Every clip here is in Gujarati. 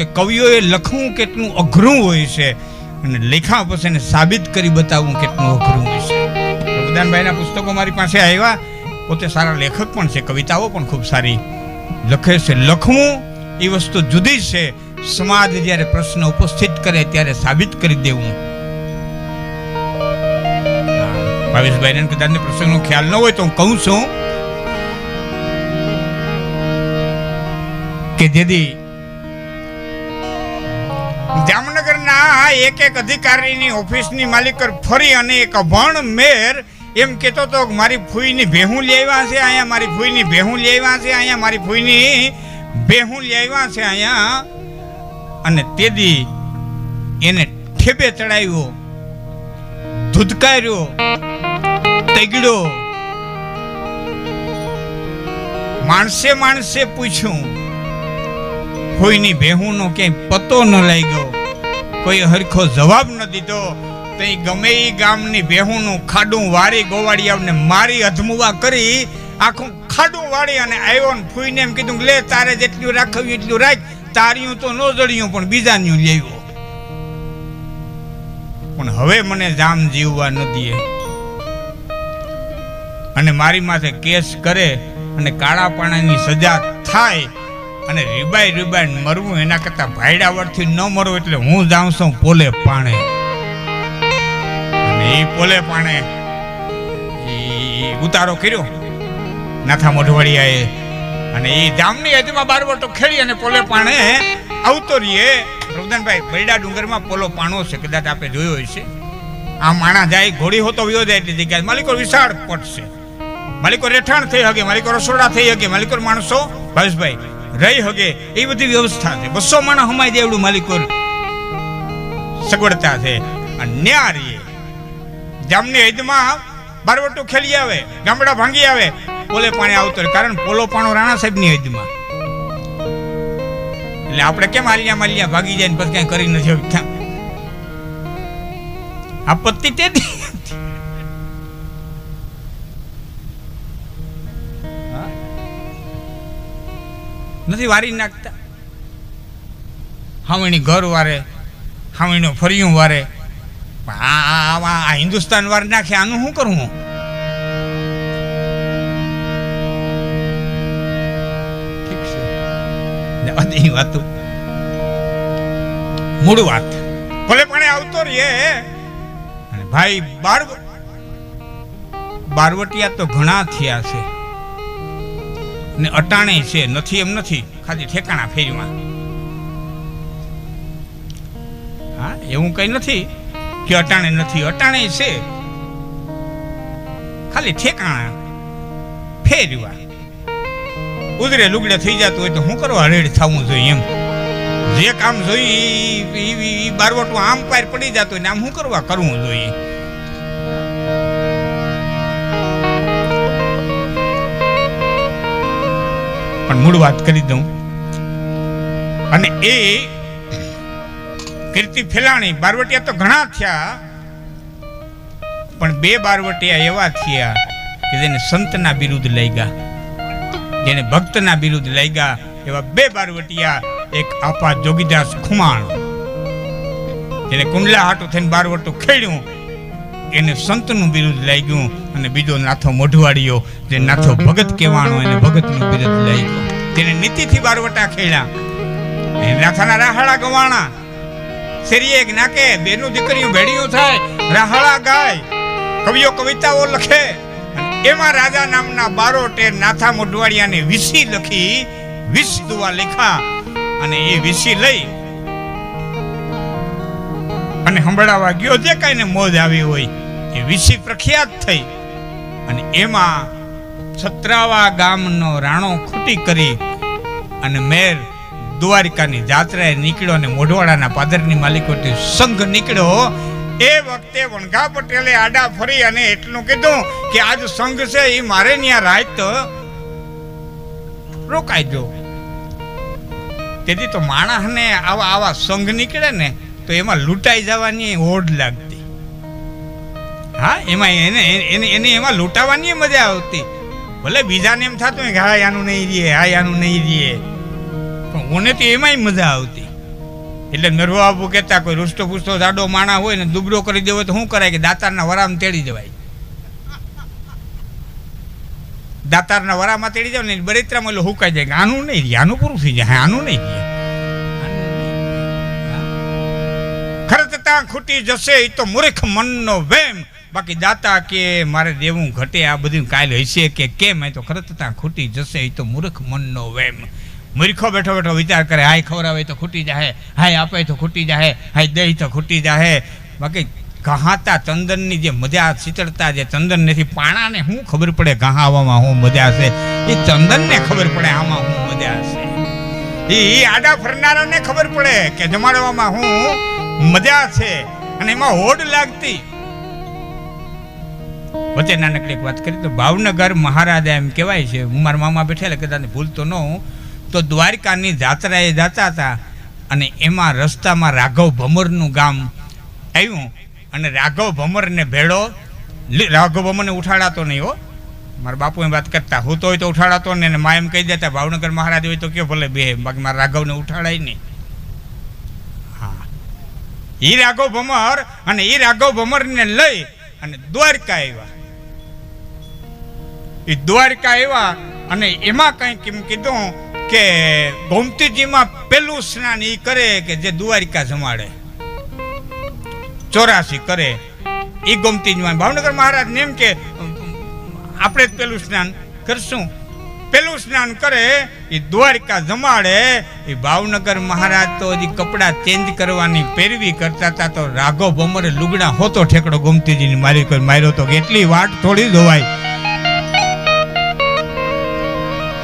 કે કવિઓએ લખવું કેટલું અઘરું હોય છે અને લેખા પછી એને સાબિત કરી બતાવવું કેટલું અઘરું હોય છે. પ્રભુદાનભાઈના પુસ્તકો મારી પાસે આવ્યા. પોતે સારા લેખક પણ છે, કવિતાઓ પણ ખૂબ સારી લખે છે. લખવું એ વસ્તુ જુદી છે. સમાજ જ્યારે પ્રશ્ન ઉપસ્થિત કરે ત્યારે સાબિત કરી દેવું. ભાવેશભાઈને કદાચ પ્રસંગનો ખ્યાલ ન હોય તો હું કહું છું કે જેથી જામનગરના એક એક અધિકારીની ઓફિસની માલિક ફરી અને એક અભણ મેર એમ કહેતો હતો કે મારી ફૂઈની ભેહું લેવા છે, અહીંયા મારી ફૂઈની ભેહું લેવા છે, અહીંયા મારી ફૂઈની ભેહું લેવા છે, અહીંયા અને તેદી એને ઠેબે ચડાવ્યો, ધુધકાર્યો, તગડ્યો. માણસે માણસે પૂછ્યું કોઈની ભેહુંનો ક્યાંય પતો ન લાગ્યો. કોઈ હરખો જવાબ ન દીધો. તો એ ગમે એ ગામની બેહુનું ખાડું વારી ગોવાળિયાને મારી અધમુવા કરી, આખું ખાડું વાળી અને આવ્યો ને ફૂઈને એમ કીધું લે તારે જેટલું રાખવ્યું એટલું રાખ, તાર્યું તો ન જડ્યું પણ બીજાનું લેવું પણ હવે મને જામ જીવવા ન દે. અને મારી માથે કેસ કરે અને કાળા પાણાની સજા થાય. અને રીબાઈ રીબાઈ મરવું એના કરતા ભાઈડા વળથી ન મરવું એટલે હું જાઉં છું પોલે પાણે. અને એ પોલે પાણે ઉતારો કર્યો. નાથા મોઢવાડિયાએ. અને એ જામની હદમાં બારવટો ખેડી અને પોલે પાણે આવતો રહીએ. રુદનભાઈ બરડા ડુંગરમાં પોલો પાણો છે, કદાચ આપણે જોયો હશે. આ માણા જાય, ઘોડી હોતો વિયો જાય એટલી જગ્યાએ. માલિકો વિશાળ પટશે માલિકો રેઠાણ થઈ હકે માલિકો રસોડા થઈ શકે માલિકો માણસો. ભાવેશભાઈ રહી હગે, એ બધી વ્યવસ્થા છે. બસો માણસ હમાય દે એવડું માલિકો સગવડતા છે. અને ન્યા રહીએ. જામની હદમાં બારવટું ખેલી આવે, ગામડા ભાંગી આવે, પોલે પાણી આવતો કારણ પોલો પાણો રાણા સાહેબની હિદમાં. એટલે આપણે કેમ આલિયા માલિયા ભાગી જાય ને પછી કઈ કરી નથી આપત્તિ તેથી નથી વારી નાખતા? હાવણી ઘર વારે હાવણીનો ફરિયું વારે. આ આ- હિન્દુસ્તાન વાર નાખે, આનું શું કરવું ઈ વાતો. મૂળ વાત. ભલે પણ આવતો રહીએ. ભાઈ બાર બારવટિયા તો ઘણા થયા છે. ને અટાણે છે, નથી એમ નથી. ખાલી ઠેકાણા ફેરીમાં હા, એવું કઈ નથી કે અટાણે નથી. અટાણે છે. ખાલી ઠેકાણા ફેરવા ઉદરે લુગડે થઈ જતું હોય તો શું કરવા રેડ થવું જોઈએ એમ. જે કામ જોઈએ ઈ બારવટું આમ પાર પડી જતું હોય ને આમ શું કરવા કરવું જોઈએ? પણ મૂળ વાત કરી દઉં. અને એ કીર્તિ ફેલાણી, બારવટિયા તો ઘણા થયા, પણ બે બારવટિયા એવા થયા કે જેને સંતના બિરુદ્ધ લઈ ગયા જેને ભક્તના બિરુદ્ધ લઈ ગયા એવા બે બારવટિયા, એક આપા જોગીદાસ ખુમાણ. જેને કુંડલા હાટું થઈને બારવટું ખેડ્યું, એને સંતનું બિરુદ લઈ ગયું અને બીજો નાથો મોઢવાડીયો જે નાથો ભગત કહેવાનો એને ભગતનું બિરદ લઈ તેને નીતિથી બારવટા ખેડ્યા. એ નાથાના રાહાળા ગવાણા. શેરીએ નાકે બેનું દીકરીઓ ભેડિયું થાય રાહાળા ગાય, કવિઓ કવિતાઓ લખે. એમાં રાજા નામના બારોટે નાથા મોઢવાડિયાને વિસી લખી, વિસ દુવા લેખા અને એ વિસી લઈ. અને સંભળાવા ગયો. જે કાંઈને મોજ આવી હોય, એ વિસી પ્રખ્યાત થઈ. અને એમાં છત્રાવા ગામનો રાણો ખૂટી કરી અને મેર દ્વારિકાની જાત્રાએ નીકળ્યો અને મોઢવાડાના પાદરની માલિકોથી સંઘ નીકળ્યો. એ વખતે વણગા પટેલે આડા ફરી અને એટલું કીધું કે આજ સંઘ છે એ મારે ત્યાં રાત રોકાઈ જો તેથી તો માણસને આવા આવા સંઘ નીકળે ને તો એમાં લૂંટાઈ જવાની હોડ લાગતી હા એમાં એને એને એને એમાં લૂંટાવાની મજા આવતી. ભલે બીજાને એમ થતું હોય કે હા આનું નહીં રીએ હા આનું નહીં રીએ. પણ મને તો એમાંય મજા આવતી. એટલે નરવો બાપુ કહેતા કોઈ રૂસ્તો પુષ્ટો જાડો માણા હોય ને દુબળો કરી દેવો તો શું કરાય કે દાતારના વરામ તેડી જવાય? દાતારના વરામાં તેડી જાવ ને બરિત્રામાં એટલે હુકાઈ જાય કે આનું નહીં રહે, આનું પૂરું થઈ જાય આનું નહીં રીએ. ખરતતા ખૂટી જશે એ તો મૂર્ખ મનનો વેમ. બાકી દાતા કે મારે દેવું ઘટે, આ બધું કાલ હશે કે કેમ? એ તો ખરતતા ખૂટી જશે, એ તો મૂર્ખ મનનો વેમ. મૂર્ખો બેઠો બેઠો વિચાર કરે, હાય ખવડાવે તો ખૂટી જાહે, હાય આપે તો ખૂટી જાહે, હાય દહીં તો ખૂટી જાહે. બાકી ઘહાતા ચંદનની જે મજા, શીતળતા જે ચંદન નથી, પાણાને શું ખબર પડે ઘહાવામાં શું મજા છે એ ચંદનને ખબર પડે આમાં શું મજા છે એ આડા ફરનારાને ખબર પડે કે જમાડવામાં હું મજા છે. અને એમાં હોડ લાગતી. વચ્ચે નાનકડી એક વાત કરી, તો ભાવનગર મહારાજા એમ કહેવાય છે, હું મારા મામા બેઠેલા કદાચ ભૂલતો ન હોઉં, તો દ્વારકાની જાત્રાએ જતા હતા અને એમાં રસ્તામાં રાઘવ ભમરનું ગામ આવ્યું અને રાઘવ ભમરને ભેળો રાઘવ ભમરને ઉઠાડાતો નહીં હો. મારા બાપુ એમ વાત કરતા, હું તો હોય તો ઉઠાડાતો ને મા એમ કહી દેતા, ભાવનગર મહારાજ હોય તો કે ભલે બે, બાકી મારા રાઘવને ઉઠાડાય નહીં. હા. એ રાઘવ ભમર અને એ રાઘવ ભમરને લઈ અને દ્વારકા આવ્યા. એ દ્વારકા આવ્યા અને એમાં કંઈક એમ કીધું કે ગોમતીજીમાં પેલું સ્નાન એ કરે કે જે દ્વારિકા જમાડે. ચોરાસી કરે. એ ગોમતીજીમાં. ભાવનગર મહારાજને એમ કે આપણે પેલું સ્નાન કરશું. પેલું સ્નાન કરે એ દ્વારકા જમાડે એ ભાવનગર મહારાજ તો હજી કપડાં ચેન્જ કરવાની પેરવી કરતા હતા તો રાઘવ ભમરે લુગડા હોતો ઠેકડો ગોમતીજીને મારી કોઈ માર્યો તો એટલી વાટ થોડી ધોવાય.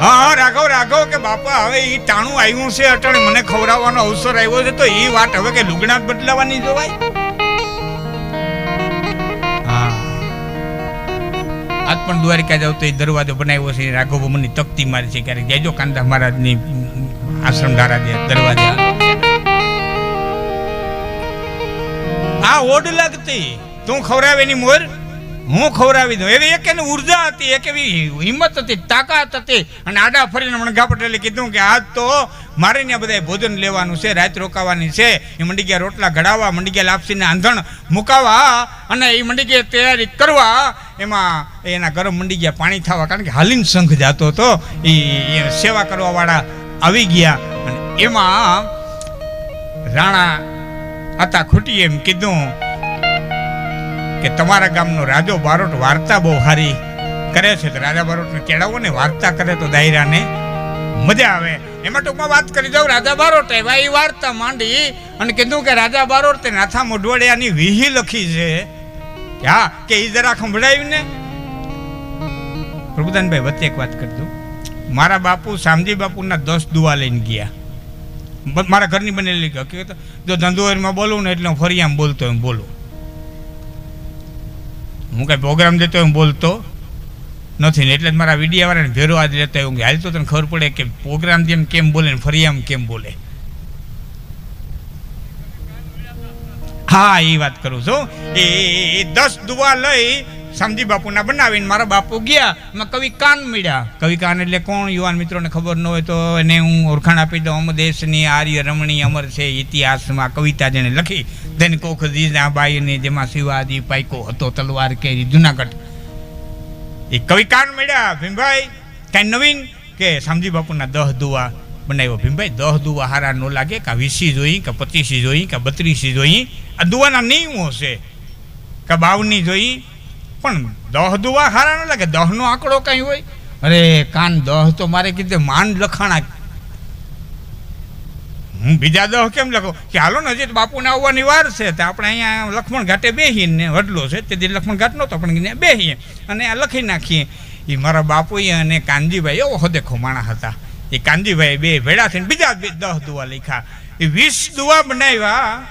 હા હા, રાઘવ રાઘવ કે બાપા, હવે એ ટાણું આવ્યું છે અટાણે, મને ખવડાવવાનો અવસર આવ્યો છે, તો એ વાત હવે કે લુગડા બદલાવાની જોવાય? પણ દ્વારિકા જાવ તો એ દરવાજો બનાવ્યો છે. રાઘવ મને તકતી મારી છે ક્યારેક. જયજો કાંદા મહારાજની આશ્રમ ધારા દે દરવાજા. આ ઓડ લાગતી. તું ખવરાવે ની મોર? હું ખવરાવી દઉં. એવી એક એની ઊર્જા હતી, એક એવી હિંમત હતી, તાકાત હતી. અને આડા ફરીને મને પટેલે કીધું કે આજ તો મારે ત્યાં બધા ભોજન લેવાનું છે, રાત રોકાવાની છે. એ મંડીગ્યા રોટલા ઘડાવવા, મંડીગ્યા લાપસીને આંધણ મુકાવા અને એ મંડીગ્યા તૈયારી કરવા એમાં એના ગરમ મંડી ગયા, પાણી થવા કારણ કે હાલીન સંઘ જાતો હતો એ સેવા કરવાવાળા આવી ગયા. અને એમાં રાણા હતા ખૂટી એમ કીધું કે તમારા ગામનો રાજો બારોટ વાર્તા બહુ સારી કરે છે. તો રાજા બારોટને કેળાવો ને વાર્તા કરે તો દાયરાને મજા આવે. એમાં ટૂંકમાં વાત કરી દઉં, રાજા બારોટ એ વાર્તા માંડી અને કીધું કે રાજા બારોટ તે નાથા મોઢવાડિયાની વિહી લખી છે. હા, કે એ જરા સંભળાયું ને? પ્રભુદાનભાઈ વચ્ચે એક વાત કરી દઉં. મારા બાપુ, શામજી બાપુના દસ દુવા લઈને ગયા. મારા ઘરની બનેલી હકીકત જો ધંધુવારીમાં બોલું ને એટલે હું ફરી આમ બોલતો એમ બોલું. હું કઈ પ્રોગ્રામ દેતો એમ બોલતો નથી ને, એટલે જ મારા વિડીયા વાળાને ભેરો આજ લેતા એવું હાલ તો તને ખબર પડે કે પ્રોગ્રામ જેમ કેમ બોલે ને ફરી આમ કેમ બોલે. હા એ વાત કરું છું. એ દસ દુવા લઈ સમજી બાપુના બનાવીને મારા બાપુ ગયા. એમાં કવિ કાન મળ્યા કવિ કાન એટલે કોણ? યુવાન મિત્રોને ખબર ન હોય તો એને હું ઓળખાણ આપી દઉં. અમ દેશની આર્ય રમણી અમર છે ઇતિહાસમાં કવિતા જેણે લખી. ધન કોખ દીના બાઈને જેમાં શિવાજી પાઈકો હતો, તલવાર કેરી જુનાગઢ. એ કવિ કાન મળ્યા ભીમભાઈ, કાંઈ નવીન? કે શામજી બાપુના દહ દુવા બનાવ્યો. ભીમભાઈ, દહ દુવા હારા ન લાગે. કાં વીસી જોઈ, કે પચીસી જોઈ, કાં બત્રીસી જોઈ. દુવાના નિયમો છે. કે બાવની જોઈ, પણ દહ દુવા હારા ન લાગે. દહનો આંકડો કંઈ હોય? અરે, કાન દહ તો મારે કીધે માંડ લખાણા. હું બીજા દહ કેમ લખો? કે હાલો ને, હજી બાપુને આવવાની વાર છે, તો આપણે અહીંયા લક્ષ્મણ ઘાટે બેહીએ ને, વડલો છે, તેથી લક્ષ્મણ ઘાટ નહોતો, પણ બેહીએ. અને આ લખી નાખીએ. એ મારા બાપુએ અને કાનજીભાઈ એવો હદે ખોમાણા હતા. એ કાનજીભાઈ બે ભેડા થઈને બીજા દહ દુવા લખ્યા. એ વીસ દુવા બનાવ્યા.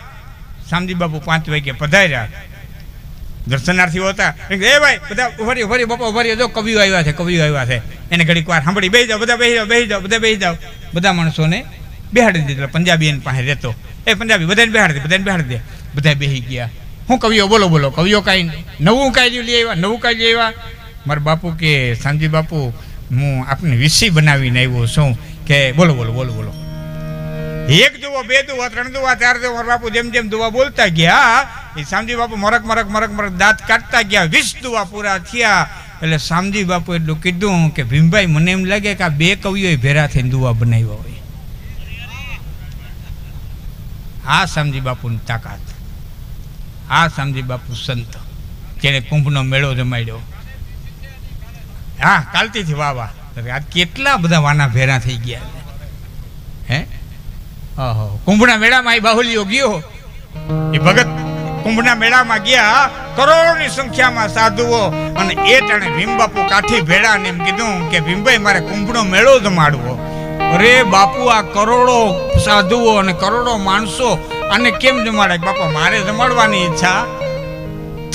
શામજી બાપુ પાંચ વાગે પધાર્યા. દર્શનાર્થીઓ હતા. એ ભાઈ, બધા ઉભરી ઉભરી, બાપા ઉભરી જો કવિઓ આવ્યા છે, કવિઓ આવ્યા છે. એને ઘડીક વાર સાંભળી બેસી જાઓ, બધા બેસી જાઓ બેસી જાઓ, બધા બેસી જાઓ. બધા માણસોને બેહાડી દીધો પંજાબી એની પાસે રહેતો. એ પંજાબી, બધાને બેહાડી દે, બધાને બેહાડી દે. બધા બેસી ગયા. હું કવિઓ, બોલો બોલો, કવિઓ કાંઈ નવું કાંઈ લઈ આવ્યા, નવું કાંઈ લઈ આવ્યા. મારા બાપુ કે સાંજી બાપુ, હું આપને વિસી બનાવીને આવ્યો છું. કે, બોલો બોલો બોલો બોલો. એક દુવા બે દુવા ત્રણ દુવા ચાર દુવા બાપુ જેમ જેમ દુવા બોલતા ગયા, એ સામજી બાપુ મરક મરક મરક મરક દાંત કાઢતા ગયા. વીસ દુવા પૂરા થયા. એટલે સામજી બાપુ એટલું કીધું કે, ભીમભાઈ, મને એમ લાગે કે આ બે કવિઓએ ભેરા થઈને દુવા બનાવ્યા હોય. આ સામજી બાપુની તાકાત. આ સામજી બાપુ સંત, જેને કુંભનો મેળો જમાડ્યો. હા કાલતીથી વાહ વાહ. કેટલા બધા વાના ભેરા થઈ ગયા હે? કુંભના મેળામાં એ બાહુલ્યો ગયો. એ ભગત કુંભના મેળામાં ગયા, કરોડોની સંખ્યામાં સાધુઓ અને એ ટાણે ભીમબાપુ કાઠી ભેડા ને એમ કીધું કે, ભીમભાઈ, મારે કુંભનો મેળો જમાડવો. અરે બાપુ, આ કરોડો સાધુઓ અને કરોડો માણસો આને કેમ જમાડે? બાપા, મારે જમાડવાની ઈચ્છા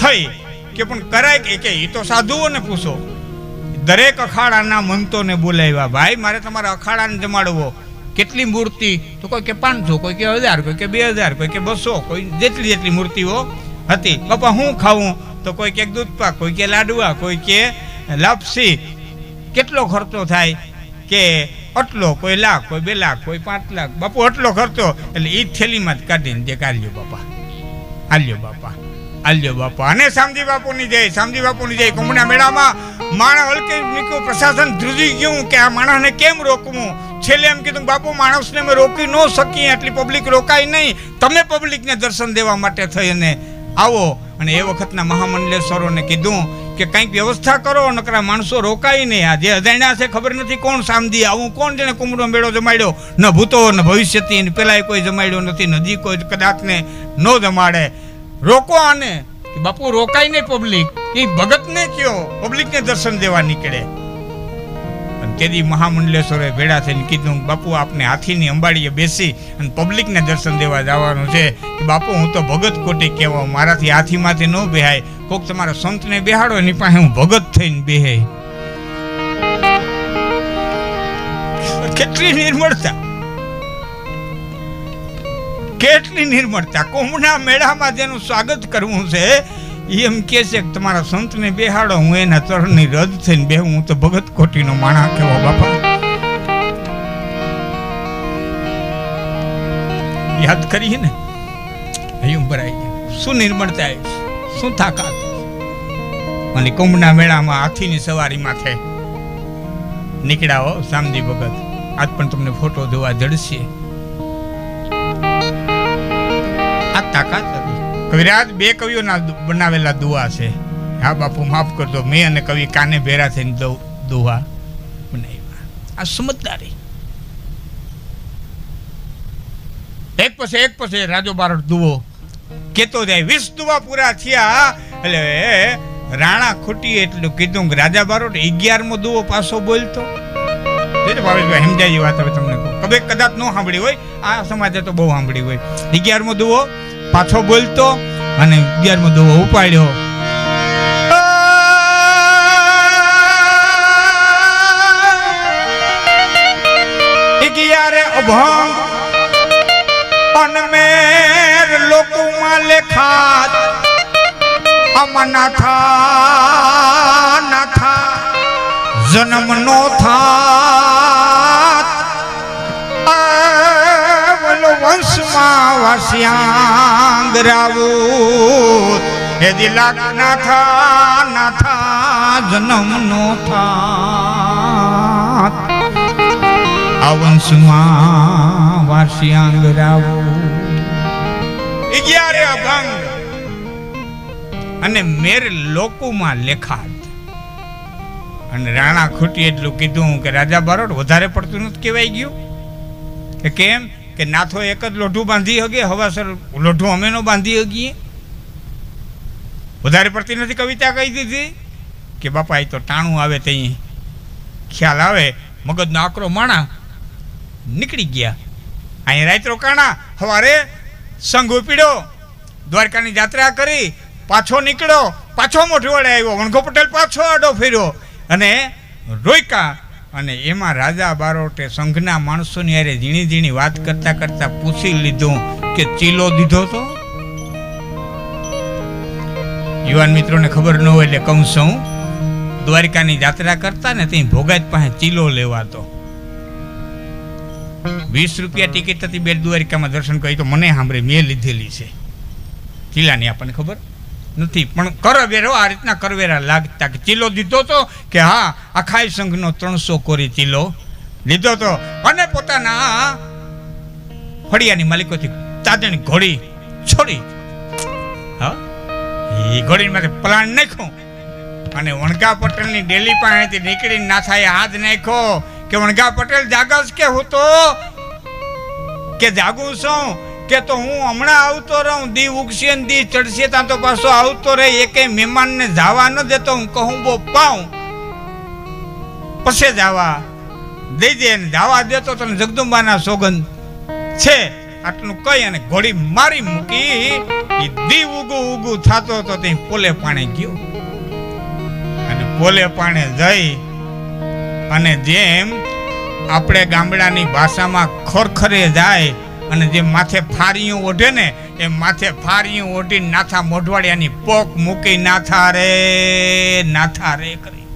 થઈ કે, પણ કરાય કે કે એ તો સાધુઓને પૂછો. દરેક અખાડાના મંતોને બોલાવ્યા, ભાઈ, મારે તમારા અખાડાને જમાડવો. કેટલી મૂર્તિ? તો કોઈ કે પાંચસો, કોઈ કે હજાર, કોઈ કે બે હજાર, કોઈ કે બસો, કોઈ જેટલી જેટલી મૂર્તિઓ હતી. બાપા, હું ખાવું તો કોઈ કે દૂધપાક, કોઈ કે લાડવા, કોઈ કે લાપસી. કેટલો ખર્ચો થાય? કે આટલો, કોઈ લાખ, કોઈ બે લાખ, કોઈ પાંચ લાખ. બાપુ, આટલો ખર્ચો. એટલે એ થેલીમાં જ કાઢીને જે કાઢ્યો બાપા. આલ્યો બાપા. આલ્યો, બાપા. અને શામજી બાપુની જય, શામજી બાપુની જય. કુંભના મેળામાં માણસ હલકે નીકળ્યું, પ્રશાસન ધ્રુજી ગયું કે આ માણસને કેમ રોકવું? છેલ્લે એમ કીધું બાપુ, માણસને અમે રોકી ન શકીએ એટલી પબ્લિક રોકાય નહીં. તમે પબ્લિકને દર્શન દેવા માટે થઈ અને આવો. અને એ વખતના મહામંડલેશ્વરોને કીધું કે, કંઈક વ્યવસ્થા કરો, નકરા માણસો રોકાય નહીં. આ જે અજાણ્યા છે, ખબર નથી કોણ સામદી. આવું કોણ જેને કુમડો મેળો જમાડ્યો? ન ભૂતો, ન ભવિષ્યથી પેલાય કોઈ જમાડ્યો નથી નદી કોઈ કદાચને ન જમાડે. રોકો આને. બાપુ, રોકાય નહીં પબ્લિક એ ભગતને કયો? પબ્લિકને દર્શન દેવા નીકળે. તેથી મહામંડલેશ્વરે ભેળા થઈને કીધું બાપુ, આપને હાથીની અંબાડીએ બેસી અને પબ્લિકને દર્શન દેવા જવાનું છે. બાપુ, હું તો ભગત કોટી કહેવા મારાથી હાથીમાંથી ન બેહાય. કોક તમારા સંતને બેહાડો, એની પાસે હું ભગત થઈને બેહે. કેટલી નિર્મળતા. કેટલી નિર્મળતા. કુંભના મેળામાં જેનું સ્વાગત કરવું છે એમ કે છે કે તમારા સંતને બેહાડો, હું એના ચરણની રદ થઈને બે હું તો ભગત કોટીનો માણા કેવો બાપા. યાદ કરીએ ને? હૈયું ભરાઈ ગયા. શું નિર્મળતા આવી? શું થાકાત અને કુંભના મેળામાં હાથીની સવારી માથે નીકળ્યા હો ભગત. આજ પણ તમને ફોટો જોવા જડશે. આ તાકાત કવિરાજ, બે કવિઓના બનાવેલા દુઆ છે. હા, બાપુ, માફ કરજો. મેં અને કવિ કાને ભેરા થઈને દુ- દુઆ બનાવ્યા. આ સમજદારી. એક પછી એક પછી રાજો બારોટ દુવો કેતો જાય, વીસ દુવા પૂરા થયા. એટલે રાણા ખૂટી એટલું કીધું કે રાજા બારોટ અગિયારમો દુવો પાછો બોલતો. ભાવેશભાઈ, સમજાય વાત હવે તમને કહું. કદાચ ન સાંભળી હોય, આ સમાજે તો બહુ સાંભળી હોય. અગિયારમો દુવો પાછો બોલતો અને અગિયારમો દુવો ઉપાડ્યો. અગિયારે અભંગ અનમેર લોકોમાં લેખાત. અમના થા ના વંશમાં વાસ્યાંગ રાવું. હે દિલાક નાથા નાથા થા જન્મ નો થાત આ વંશમાં અગિયારે અભંગ અને મેર લોકોમાં લેખાત. અને રાણા ખૂટી એટલું કીધું કે રાજા બારોટ વધારે પડતું નથી કહેવાય ગયું. કે કેમ? કે નાથો એક જ લોઢું બાંધી હગે, હવાસર લોઢું અમે નો બાંધી હગીએ. વધારે પડતી નથી કવિતા કહી દીધી કે બાપા, એ તો ટાણું આવે તઈ. ખ્યાલ આવે, મગજનો આકરો માણા નીકળી ગયા. અહીં રાત્રો કાણા સવારે સંઘ ઉપીડ્યો દ્વારકાની જાત્રા કરી, પાછો નીકળ્યો પાછો મોઢવાડે વડે આવ્યો વણઘો પટેલ પાછો આડો ફેર્યો અને રોયકા અને એમાં રાજા બારોટે સંઘના માણસોની યારે ઝીણી ઝીણી વાત કરતા કરતા પૂછી લીધું કે ચીલો દીધો તો? યુવાન મિત્રોને ખબર ન હોય એટલે કહું છું, દ્વારિકાની જાત્રા કરતા ને ત્યાં ભોગાજ પાસે ચીલો લેવાતો. વીસ રૂપિયા ટિકિટ હતી બે દ્વારિકામાં દર્શન કરી, તો મને સાંભળે મેં લીધેલી છે. ચીલાની આપણને ખબર? નથી. પણ કરવેરો આ રીતના કરવેરા લાગતા કે ચીલો દીધો તો કે હા અખાઈ સંઘનો ત્રણસો કોરી ચીલો લીધો તો. અને પોતાના ફળિયાની માલિકોથી તાજણી ઘોડી છોડી હા? એ ઘોડીમાંથી માથે પ્લાન નાખ્યો. અને વણગા પટેલની ડેલી પાસેથી નીકળીને નાથાએ હાથ નાખ્યો કે વણગા પટેલ, જાગસ કે હું તો? કે જાગું છું? કે તો હું હમણાં આવતો રહું, દી ઉગશે ને દી ચડશે, ત્યાં તો પાછો આવતો રહે એકે મહેમાનને જવા ન દેતો, હું કહું, બો, પાઉં. પછી જવા. દઈ દે ને જવા દેતો તને જગદુંબાના સોગંદ છે. આટલું કહી અને ઘોડી મારી મૂકી. એ દી ઉગુ ઉગુ થતો તો તે પોલે પાણે ગયો. અને પોલે પાણે જઈ. અને જેમ આપણે ગામડાની ભાષામાં ખોરખરે જાય અને જે માથે ફારિયું ઓઢે ને, એ માથે ફારિયું ઓઢી નાથા મોઢવાડિયાની પોક મૂકી નાથા રે નાથા રે કરી.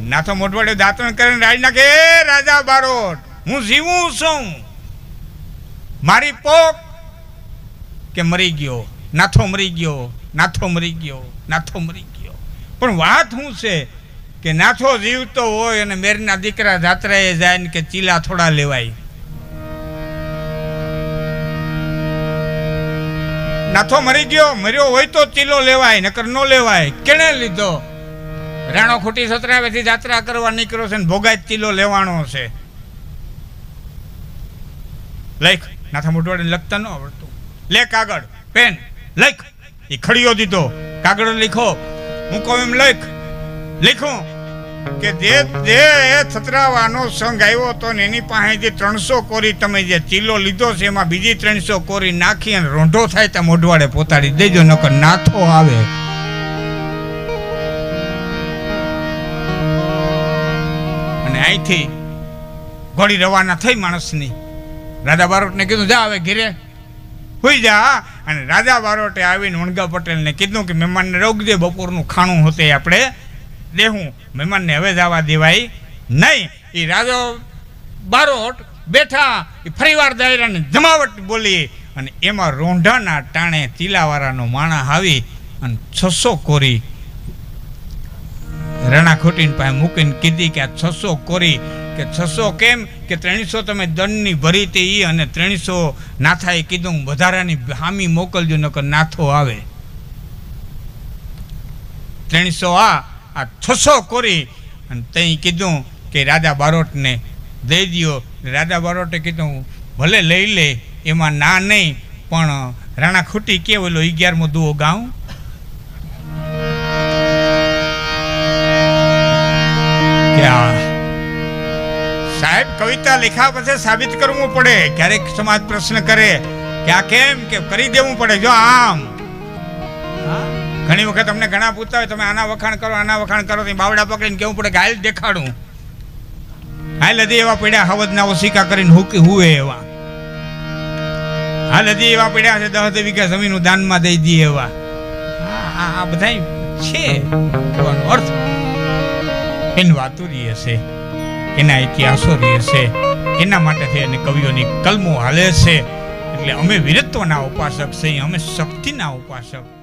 નાથો મોઢવાડિયો દાંતણ કરીને રાજ નાખે રાજા બારોટ, હું જીવું છું. મારી પોક કે મરી ગયો? નાથો મરી ગયો, નાથો મરી ગયો, નાથો મરી ગયો. પણ વાત શું છે કે નાથો જીવતો હોય અને મેરના દીકરા જાત્રાએ જાય ને કે ચીલા થોડા લેવાય? નાથો મરી ગયો, મર્યો હોય તો ચીલો લેવાય, નકર નો લેવાય. કેણે લીધો? રાણો ખોટી સતરાવેથી જાત્રા કરવા નીકળ્યો છે ને ભોગાય ચીલો લેવાનો છે. લખ. નાથા મોટવાડે લખતા ન આવડતું. લે કાગળ, પેન, લખ. એ ખડીયો દીધો. કાગળ લીખો. હું કહું એમ લખ. લીખું. કે જે જે છત્રાવાનો સંઘ આવ્યો હતો ને એની પાસે જે ત્રણસો કોરી તમે જે ચીલો લીધો છે, એમાં બીજી ત્રણસો કોરી નાખી અને રોંઢો થાય ત્યાં મોઢવાડે પોતાડી દેજો, નકર નાથો આવે. અને અહીંથી ઘોડી રવાના થઈ માણસની. રાજા બારોટને કીધું, જા હવે ઘીરે. હોઈ જા. અને રાજા બારોટે આવીને વણગા પટેલને કીધું કે, મહેમાનને રોકજે, બપોરનું ખાણું હોતે આપણે દેવું મહેમાનને હવે જવા દેવાય નહીં. એ રાજો બારોટ બેઠા એ ફરીવાર દાયરાને જમાવટ બોલી અને એમાં રોંઢાના ટાણે ચીલાવાળાનો માણા આવી અને છસો કોરી રણા ખોટીને પાસે મૂકીને કીધી કે આ છસો કોરી કે છસો કેમ? કે ત્રણસો તમે દંડની ભરી તે એ અને ત્રણસો નાથાએ કીધું વધારાની હામી મોકલજો નકર નાથો આવે. ત્રણસો આ આ છસો કોરી અને તઈ કીધું કે રાજા બારોટને દઈ દો રાજા બારોટે કીધું, ભલે લઈ લે, એમાં ના નહીં, પણ રાણા ખૂટી કે ઓલો અગિયારમો દુઓ ગાઉં? સાહેબ કવિતા લખ્યા પછી સાબિત કરવું પડે. ક્યારેક સમાજ પ્રશ્ન કરે કે આ કેમ? કે કરી દેવું પડે. જો આમ. હા? ઘણી વખત અમને ઘણા પૂછતા હોય, તમે આના વખાણ કરો, આના વખાણ કરો. તો બાવડા પકડીને કેવું પડે કે દેખાડું. હાલ હજી એવા પડ્યા હવદના ઓશિકા કરીને હુકી, હુએ એવા. હાલ હજી એવા પડ્યા છે, દસ વીઘા જમીન દાનમાં દઈ દઈએ એવા. આ- બધા છે. અર્થ એની વાતો રહી હશે એના ઇતિહાસો રહી હશે એના માટે થઈ અને કવિઓની કલમો હાલે છે. એટલે અમે વીરત્વના ઉપાસક છીએ, અમે શક્તિના ઉપાસક.